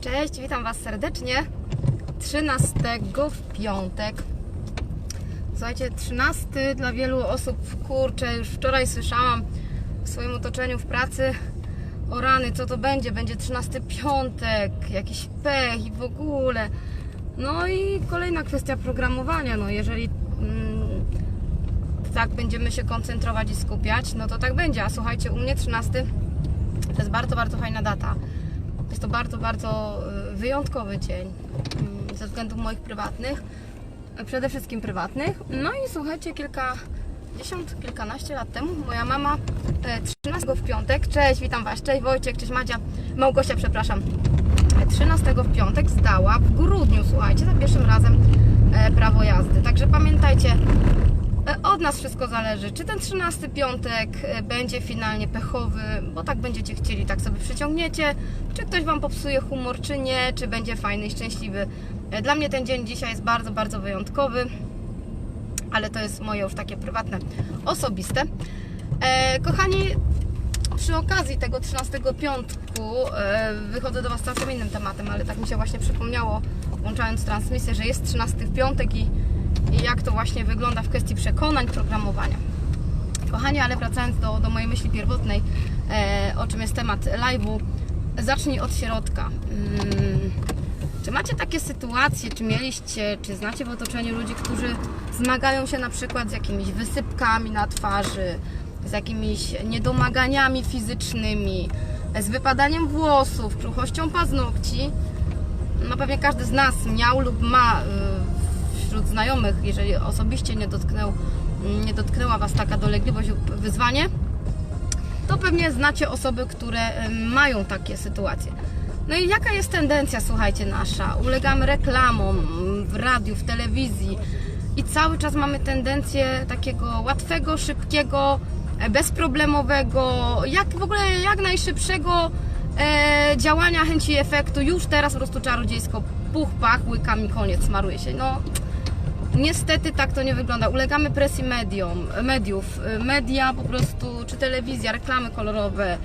Cześć, witam Was serdecznie. 13 w piątek. Słuchajcie, 13 dla wielu osób, kurczę, już wczoraj słyszałam w swoim otoczeniu w pracy o rany, co to będzie, będzie 13 piątek, jakiś pech i w ogóle. No i kolejna kwestia programowania, no jeżeli mm, tak będziemy się koncentrować i skupiać, no to tak będzie. A słuchajcie, u mnie 13 to jest bardzo, bardzo fajna data. Jest to bardzo, bardzo y, wyjątkowy dzień mm, ze względów moich prywatnych, przede wszystkim prywatnych. No i słuchajcie, kilkadziesiąt, kilkanaście lat temu moja mama e, 13 w piątek, cześć, witam Was, cześć Wojciech, cześć Madzia, Małgosia, przepraszam, 13 w piątek zdała w grudniu, słuchajcie, za pierwszym razem e, prawo jazdy. Także pamiętajcie, E, Od nas wszystko zależy, czy ten 13 piątek e, będzie finalnie pechowy, bo tak będziecie chcieli, tak sobie przyciągniecie, czy ktoś Wam popsuje humor, czy nie, czy będzie fajny i szczęśliwy. E, Dla mnie ten dzień dzisiaj jest bardzo, bardzo wyjątkowy, ale to jest moje już takie prywatne, osobiste. E, kochani, przy okazji tego 13 piątku e, wychodzę do Was całkiem innym tematem, ale tak mi się właśnie przypomniało, włączając transmisję, że jest 13 w piątek i, i jak to właśnie wygląda w kwestii przekonań, programowania. Kochani, ale wracając do, do mojej myśli pierwotnej, e, o czym jest temat live'u, zacznij od środka. Mm, czy macie takie sytuacje, czy mieliście, czy znacie w otoczeniu ludzi, którzy zmagają się na przykład z jakimiś wysypkami na twarzy, z jakimiś niedomaganiami fizycznymi, z wypadaniem włosów, kruchością paznokci? No pewnie każdy z nas miał lub ma y, wśród znajomych, jeżeli osobiście nie, dotknął, nie dotknęła Was taka dolegliwość lub wyzwanie, to pewnie znacie osoby, które mają takie sytuacje. No i jaka jest tendencja, słuchajcie, nasza? Ulegamy reklamom w radiu, w telewizji i cały czas mamy tendencję takiego łatwego, szybkiego, e, bezproblemowego, jak w ogóle jak najszybszego e, działania, chęci i efektu. Już teraz po prostu czarodziejsko puch, pach, łykami, koniec, smaruje się. No, Niestety tak to nie wygląda. Ulegamy presji medium, mediów. Media po prostu, czy telewizja, reklamy kolorowe.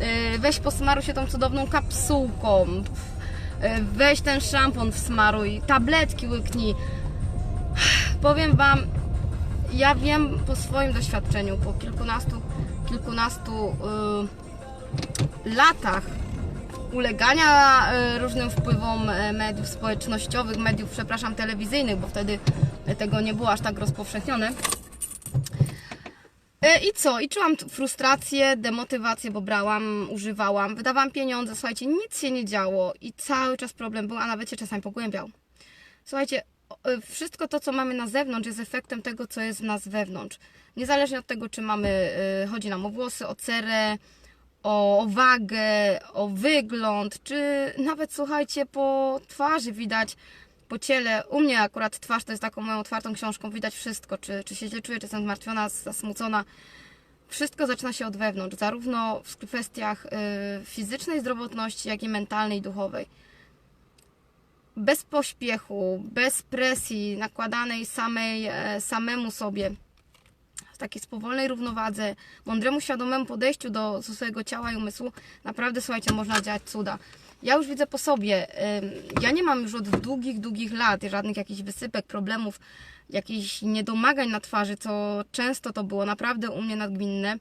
Yy, Weź posmaruj się tą cudowną kapsułką. Yy, Weź ten szampon wsmaruj. Tabletki łyknij. Powiem Wam, ja wiem po swoim doświadczeniu, po kilkunastu, kilkunastu yy, latach ulegania e, różnym wpływom mediów społecznościowych, mediów, przepraszam, telewizyjnych, bo wtedy tego nie było aż tak rozpowszechnione. E, I co? I czułam frustrację, demotywację, bo brałam, używałam, wydawałam pieniądze, słuchajcie, nic się nie działo i cały czas problem był, a nawet się czasami pogłębiał. Słuchajcie, e, wszystko to, co mamy na zewnątrz, jest efektem tego, co jest w nas wewnątrz. Niezależnie od tego, czy mamy, e, chodzi nam o włosy, o cerę, o wagę, o wygląd, czy nawet słuchajcie, po twarzy widać, po ciele. U mnie akurat twarz to jest taką moją otwartą książką, widać wszystko, czy, czy się źle czuję, czy jestem zmartwiona, zasmucona. Wszystko zaczyna się od wewnątrz, zarówno w kwestiach y, fizycznej zdrowotności, jak i mentalnej duchowej. Bez pośpiechu, bez presji nakładanej samej, e, samemu sobie, w takiej spowolnej równowadze, mądremu, świadomemu podejściu do, do swojego ciała i umysłu, naprawdę, słuchajcie, można działać cuda. Ja już widzę po sobie, ja nie mam już od długich, długich lat żadnych jakichś wysypek, problemów, jakichś niedomagań na twarzy, co często to było naprawdę u mnie nadgminne.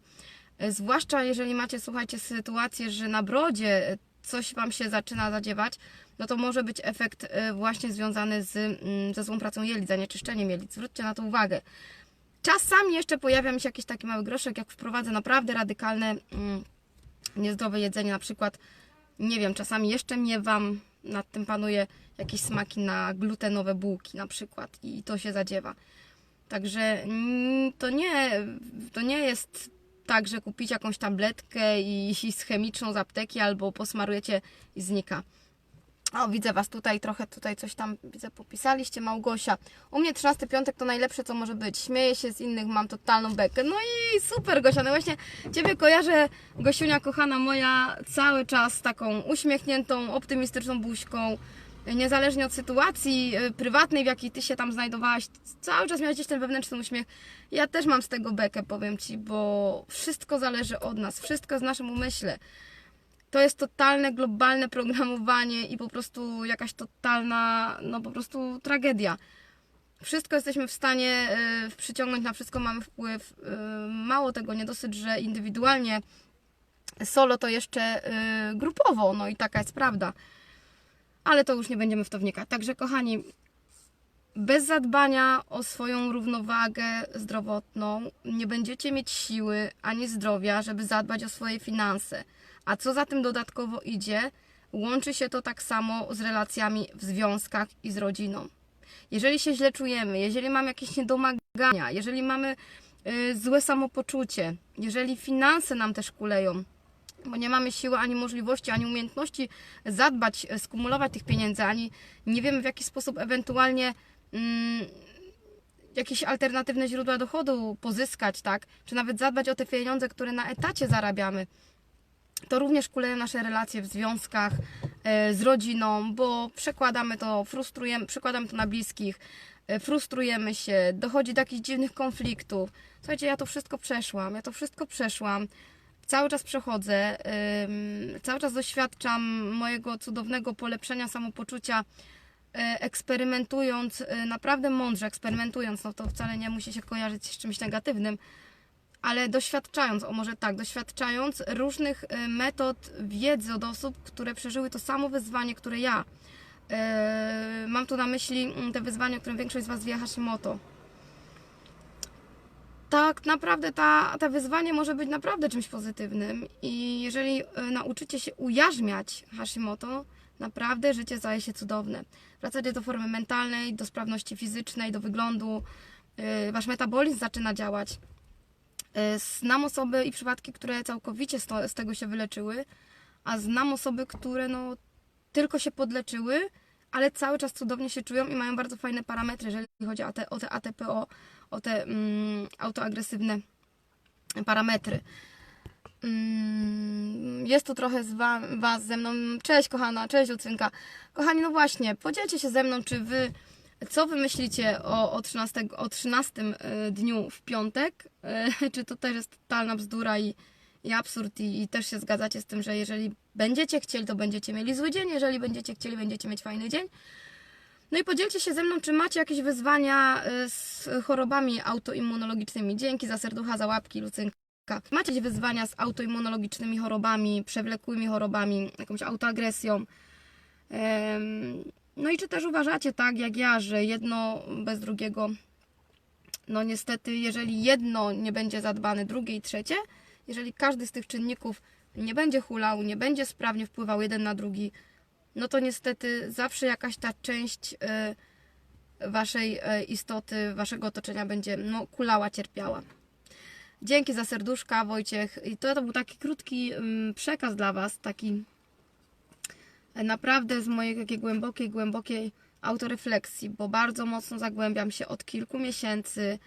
Y, Zwłaszcza jeżeli macie, słuchajcie, sytuację, że na brodzie y, coś Wam się zaczyna zadziewać, no to może być efekt y, właśnie związany z, mm, ze złą pracą jelit, zanieczyszczeniem jelit. Zwróćcie na to uwagę. Czasami jeszcze pojawia mi się jakiś taki mały groszek, jak wprowadzę naprawdę radykalne, mm, niezdrowe jedzenie, na przykład, nie wiem, czasami jeszcze miewam, nad tym panuje jakieś smaki na glutenowe bułki na przykład i to się zadziewa. Także mm, to nie, to nie jest tak, że kupicie jakąś tabletkę i, i z chemiczną z apteki albo posmarujecie i znika. O, widzę Was tutaj, trochę tutaj coś tam widzę, popisaliście, Małgosia. U mnie 13 piątek to najlepsze, co może być. Śmieję się z innych, mam totalną bekę. No i super, Gosia. No właśnie Ciebie kojarzę, Gosiunia kochana moja, cały czas taką uśmiechniętą, optymistyczną buźką. Niezależnie od sytuacji y, prywatnej, w jakiej Ty się tam znajdowałaś, cały czas miałeś gdzieś ten wewnętrzny uśmiech. Ja też mam z tego bekę, powiem Ci, bo wszystko zależy od nas, wszystko jest w naszym umyśle to jest totalne globalne programowanie i po prostu jakaś totalna, no po prostu tragedia. Wszystko jesteśmy w stanie y, przyciągnąć, na wszystko mamy wpływ. Y, mało tego, nie dosyć, że indywidualnie solo to jeszcze y, grupowo, no i taka jest prawda. Ale to już nie będziemy w to wnikać. Także kochani, bez zadbania o swoją równowagę zdrowotną nie będziecie mieć siły ani zdrowia, żeby zadbać o swoje finanse. A co za tym dodatkowo idzie, łączy się to tak samo z relacjami w związkach i z rodziną. Jeżeli się źle czujemy, jeżeli mamy jakieś niedomagania, jeżeli mamy y, złe samopoczucie, jeżeli finanse nam też kuleją, bo nie mamy siły ani możliwości, ani umiejętności zadbać, e, skumulować tych pieniędzy, ani nie wiemy w jaki sposób ewentualnie mm, jakieś alternatywne źródła dochodu pozyskać, tak? Czy nawet zadbać o te pieniądze, które na etacie zarabiamy. To również kuleją nasze relacje w związkach e, z rodziną, bo przekładamy to, frustrujemy, przekładamy to na bliskich, e, frustrujemy się, dochodzi do jakichś dziwnych konfliktów. Słuchajcie, ja to wszystko przeszłam, ja to wszystko przeszłam cały czas przechodzę, cały czas doświadczam mojego cudownego polepszenia samopoczucia, y, eksperymentując, naprawdę mądrze eksperymentując, no to wcale nie musi się kojarzyć z czymś negatywnym, ale doświadczając, o może tak, doświadczając różnych y, metod wiedzy od osób, które przeżyły to samo wyzwanie, które ja. Y, Mam tu na myśli mm, te wyzwanie, o którym większość z Was wie, Hashimoto tak naprawdę ta, to wyzwanie może być naprawdę czymś pozytywnym i jeżeli e, nauczycie się ujarzmiać Hashimoto, naprawdę życie staje się cudowne. Wracacie do formy mentalnej, do sprawności fizycznej, do wyglądu, wasz metabolizm zaczyna działać. E, Znam osoby i przypadki, które całkowicie z, to, tego się wyleczyły, a znam osoby, które no, tylko się podleczyły, ale cały czas cudownie się czują i mają bardzo fajne parametry, jeżeli chodzi o te, o te ATPO, o te mm, autoagresywne parametry. Mm, jest tu trochę z wa, Was ze mną. Cześć kochana, cześć Lucynka. Kochani, no właśnie, podzielcie się ze mną, czy Wy, co Wy myślicie o, o, 13, o 13 y, dniu w piątek? Y, Czy to też jest totalna bzdura i, i absurd i, i też się zgadzacie z tym, że jeżeli będziecie chcieli, to będziecie mieli zły dzień, jeżeli będziecie chcieli, będziecie mieć fajny dzień. No i podzielcie się ze mną, czy macie jakieś wyzwania y, z chorobami autoimmunologicznymi. Dzięki za serducha, za łapki, Lucynka. Macie jakieś wyzwania z autoimmunologicznymi chorobami, przewlekłymi chorobami, jakąś autoagresją. No i czy też uważacie tak jak ja, że jedno bez drugiego, no niestety, jeżeli jedno nie będzie zadbane, drugie i trzecie, jeżeli każdy z tych czynników nie będzie hulał, nie będzie sprawnie wpływał jeden na drugi, no to niestety zawsze jakaś ta część y, waszej y, istoty, waszego otoczenia będzie no, kulała, cierpiała. Dzięki za serduszka, Wojciech. I to, to był taki krótki ym, przekaz dla was, taki naprawdę z mojej takiej głębokiej, głębokiej autorefleksji, bo bardzo mocno zagłębiam się od kilku miesięcy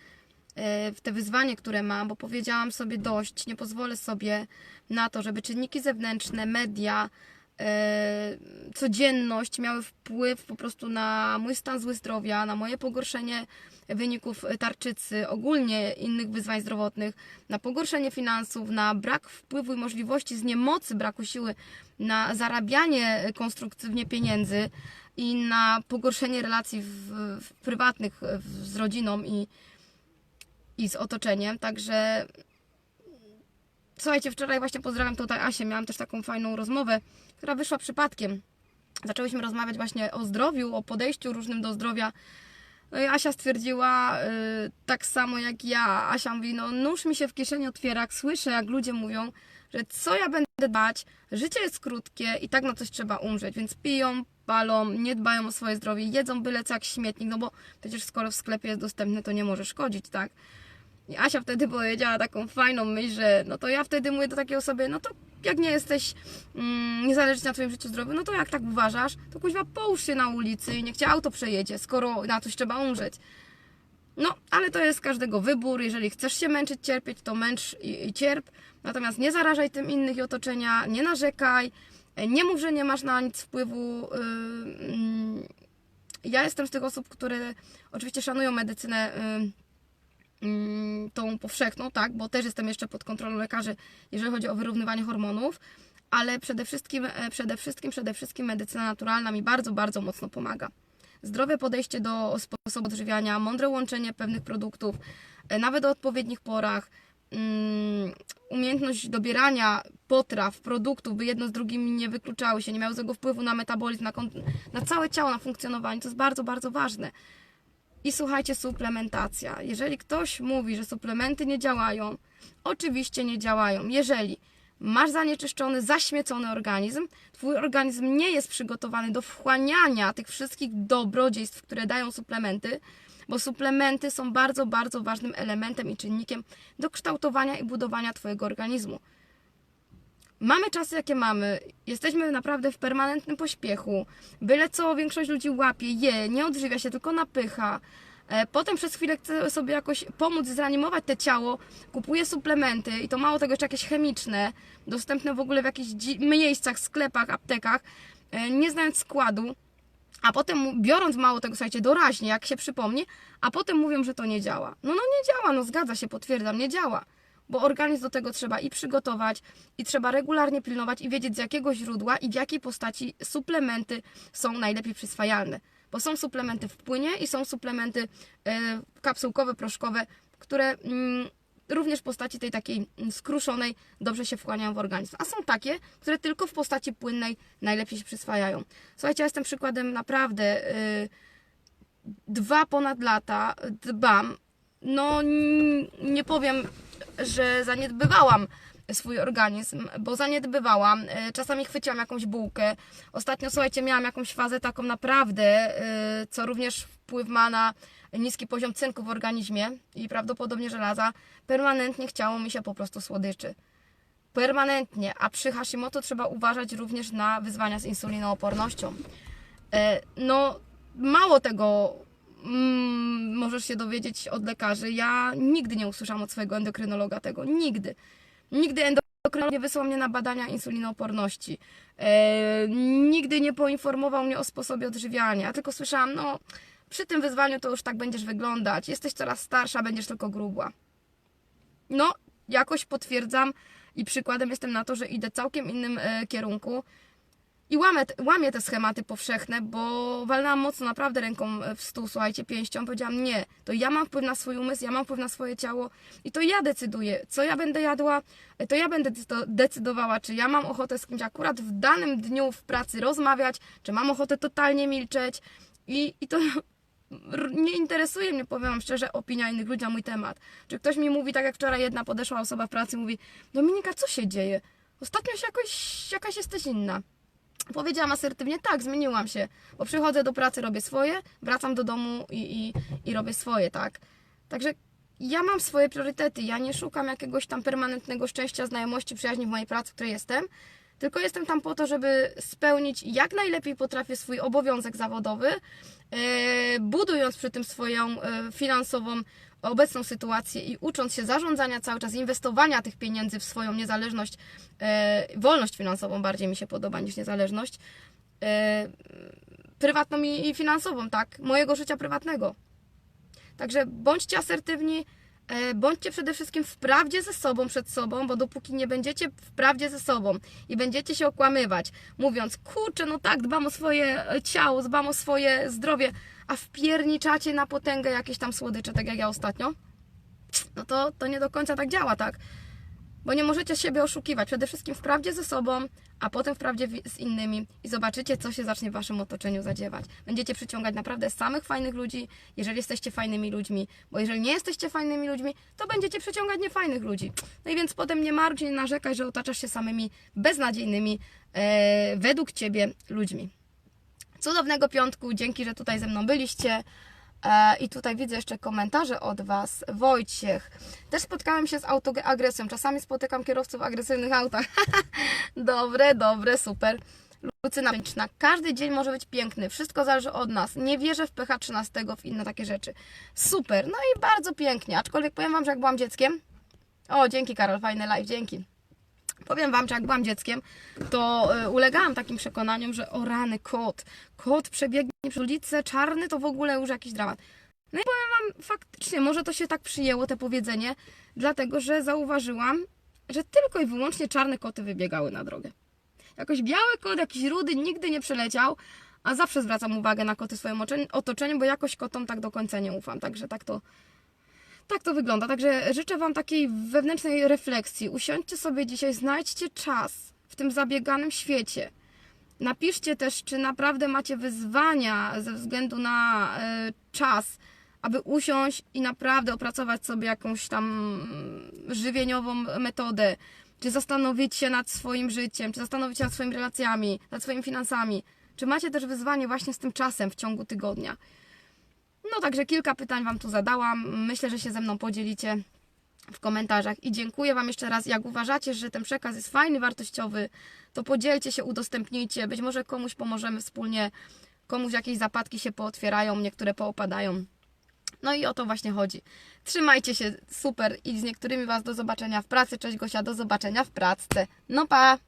e, w te wyzwanie, które mam, bo powiedziałam sobie dość, nie pozwolę sobie na to, żeby czynniki zewnętrzne, media, codzienność miały wpływ po prostu na mój stan zły zdrowia, na moje pogorszenie wyników tarczycy, ogólnie innych wyzwań zdrowotnych, na pogorszenie finansów, na brak wpływu i możliwości z niemocy, braku siły na zarabianie konstruktywnie pieniędzy i na pogorszenie relacji w, w prywatnych w, z rodziną i, i z otoczeniem. Także słuchajcie, wczoraj właśnie pozdrawiam tutaj Asię, miałam też taką fajną rozmowę, która wyszła przypadkiem. Zaczęłyśmy rozmawiać właśnie o zdrowiu, o podejściu różnym do zdrowia. No i Asia stwierdziła y, tak samo jak ja. Asia mówi, no nóż mi się w kieszeni otwiera, jak słyszę, jak ludzie mówią, że co ja będę dbać, życie jest krótkie i tak na coś trzeba umrzeć, więc piją, palą, nie dbają o swoje zdrowie, jedzą byle co jak śmietnik, no bo przecież skoro w sklepie jest dostępny, to nie może szkodzić, tak? I Asia wtedy powiedziała taką fajną myśl, że no to ja wtedy mówię do takiej osoby, no to jak nie jesteś, mm, nie zależy na twoim życiu zdrowiu, no to jak tak uważasz, to kuźwa połóż się na ulicy i niech cię auto przejedzie, skoro na coś trzeba umrzeć. No, ale to jest każdego wybór. Jeżeli chcesz się męczyć, cierpieć, to męcz i, i cierp. Natomiast nie zarażaj tym innych i otoczenia, nie narzekaj, nie mów, że nie masz na nic wpływu. Yy, mm. Ja jestem z tych osób, które oczywiście szanują medycynę yy, tą powszechną, tak, bo też jestem jeszcze pod kontrolą lekarzy, jeżeli chodzi o wyrównywanie hormonów, ale przede wszystkim, e, przede wszystkim, przede wszystkim medycyna naturalna mi bardzo, bardzo mocno pomaga. Zdrowe podejście do sposobu odżywiania, mądre łączenie pewnych produktów, e, nawet o odpowiednich porach, mm, umiejętność dobierania potraw, produktów, by jedno z drugim nie wykluczały się, nie miały złego wpływu na metabolizm, na, na całe ciało, na funkcjonowanie. To jest bardzo, bardzo ważne. I słuchajcie, suplementacja. Jeżeli ktoś mówi, że suplementy nie działają, oczywiście nie działają. Jeżeli masz zanieczyszczony, zaśmiecony organizm, twój organizm nie jest przygotowany do wchłaniania tych wszystkich dobrodziejstw, które dają suplementy, bo suplementy są bardzo, bardzo ważnym elementem i czynnikiem do kształtowania i budowania twojego organizmu. Mamy czasy, jakie mamy. Jesteśmy naprawdę w permanentnym pośpiechu. Byle co większość ludzi łapie, je, nie odżywia się, tylko napycha. E, Potem przez chwilę chce sobie jakoś pomóc zreanimować te ciało, kupuje suplementy i to mało tego jeszcze jakieś chemiczne, dostępne w ogóle w jakichś miejscach, sklepach, aptekach, e, nie znając składu, a potem biorąc mało tego, słuchajcie, doraźnie, jak się przypomni, a potem mówią, że to nie działa. No, no nie działa, no zgadza się, potwierdzam, nie działa. Bo organizm do tego trzeba i przygotować, i trzeba regularnie pilnować i wiedzieć z jakiego źródła i w jakiej postaci suplementy są najlepiej przyswajalne. Bo są suplementy w płynie i są suplementy e, kapsułkowe, proszkowe, które mm, również w postaci tej takiej mm, skruszonej dobrze się wchłaniają w organizm. A są takie, które tylko w postaci płynnej najlepiej się przyswajają. Słuchajcie, ja jestem przykładem naprawdę y, dwa ponad lata dbam. No nie powiem, że zaniedbywałam swój organizm, bo zaniedbywałam. Y, Czasami chwyciłam jakąś bułkę. Ostatnio, słuchajcie, miałam jakąś fazę taką naprawdę, y, co również wpływ ma na niski poziom cynku w organizmie i prawdopodobnie żelaza. Permanentnie chciało mi się po prostu słodyczy permanentnie, a przy Hashimoto trzeba uważać również na wyzwania z insulinoopornością. E, No, mało tego mm, możesz się dowiedzieć od lekarzy. Ja nigdy nie usłyszałam od swojego endokrynologa tego. Nigdy. Nigdy endokrynolog nie wysłał mnie na badania insulinooporności. E, nigdy nie poinformował mnie o sposobie odżywiania. Tylko słyszałam, no, przy tym wyzwaniu to już tak będziesz wyglądać. Jesteś coraz starsza, będziesz tylko grubła. No, jakoś potwierdzam i przykładem jestem na to, że idę całkiem innym e, kierunku i łamę, łamię te schematy powszechne, bo walnęłam mocno naprawdę ręką w stół, słuchajcie, pięścią. Powiedziałam, nie, to ja mam wpływ na swój umysł, ja mam wpływ na swoje ciało i to ja decyduję, co ja będę jadła, e, to ja będę decydo- decydowała, czy ja mam ochotę z kimś akurat w danym dniu w pracy rozmawiać, czy mam ochotę totalnie milczeć i, i to nie interesuje mnie, powiem wam szczerze, opinia innych ludzi na mój temat. Czy ktoś mi mówi, tak jak wczoraj jedna podeszła osoba w pracy, mówi Dominika, co się dzieje? Ostatnio się jakoś, jakaś jesteś inna. Powiedziałam asertywnie, tak, zmieniłam się, bo przychodzę do pracy, robię swoje, wracam do domu i, i, i robię swoje, tak. Także ja mam swoje priorytety, ja nie szukam jakiegoś tam permanentnego szczęścia, znajomości, przyjaźni w mojej pracy, w której jestem, tylko jestem tam po to, żeby spełnić jak najlepiej potrafię swój obowiązek zawodowy, e, budując przy tym swoją e, finansową obecną sytuację i ucząc się zarządzania cały czas, inwestowania tych pieniędzy w swoją niezależność, e, wolność finansową bardziej mi się podoba niż niezależność, e, prywatną i, finansową, tak, mojego życia prywatnego. Także bądźcie asertywni, bądźcie przede wszystkim w prawdzie ze sobą przed sobą, bo dopóki nie będziecie w prawdzie ze sobą i będziecie się okłamywać, mówiąc, kurczę, no tak, dbam o swoje e, ciało, dbam o swoje zdrowie, a wpierniczacie na potęgę jakieś tam słodycze, tak jak ja ostatnio, no to, to nie do końca tak działa, tak? Bo nie możecie siebie oszukiwać. Przede wszystkim w prawdzie ze sobą, a potem w prawdzie wi- z innymi i zobaczycie, co się zacznie w waszym otoczeniu zadziewać. Będziecie przyciągać naprawdę samych fajnych ludzi, jeżeli jesteście fajnymi ludźmi, bo jeżeli nie jesteście fajnymi ludźmi, to będziecie przyciągać niefajnych ludzi. No i więc potem nie marudź, nie narzekaj, że otaczasz się samymi beznadziejnymi e, według ciebie ludźmi. Cudownego piątku, dzięki, że tutaj ze mną byliście. E, I tutaj widzę jeszcze komentarze od Was. Wojciech. Też spotkałem się z autoagresją. Czasami spotykam kierowców w agresywnych autach. dobre, dobre, super. Lucyna Męczna. Każdy dzień może być piękny. Wszystko zależy od nas. Nie wierzę w pH 13 w inne takie rzeczy. Super. No i bardzo pięknie. Aczkolwiek powiem Wam, że jak byłam dzieckiem. O, dzięki Karol, fajny live, dzięki. Powiem Wam, że jak byłam dzieckiem, to y, ulegałam takim przekonaniom, że o rany, kot, kot przebiegnie przez ulicę, czarny to w ogóle już jakiś dramat. No i powiem Wam, faktycznie, może to się tak przyjęło, te powiedzenie, dlatego, że zauważyłam, że tylko i wyłącznie czarne koty wybiegały na drogę. jakoś biały kot, jakiś rudy, nigdy nie przeleciał, a zawsze zwracam uwagę na koty w swoim ocze- otoczeniu, bo jakoś kotom tak do końca nie ufam, także tak to, tak to wygląda. Także życzę Wam takiej wewnętrznej refleksji. Usiądźcie sobie dzisiaj, znajdźcie czas w tym zabieganym świecie. Napiszcie też, czy naprawdę macie wyzwania ze względu na e, czas, aby usiąść i naprawdę opracować sobie jakąś tam mm, żywieniową metodę, czy zastanowić się nad swoim życiem, czy zastanowić się nad swoimi relacjami, nad swoimi finansami. Czy macie też wyzwanie właśnie z tym czasem w ciągu tygodnia? No także kilka pytań Wam tu zadałam. Myślę, że się ze mną podzielicie w komentarzach. I dziękuję Wam jeszcze raz. Jak uważacie, że ten przekaz jest fajny, wartościowy, to podzielcie się, udostępnijcie. Być może komuś pomożemy wspólnie, komuś jakieś zapadki się pootwierają, niektóre poopadają. No i o to właśnie chodzi. Trzymajcie się super i z niektórymi Was do zobaczenia w pracy. Cześć Gosia, do zobaczenia w pracce. No pa!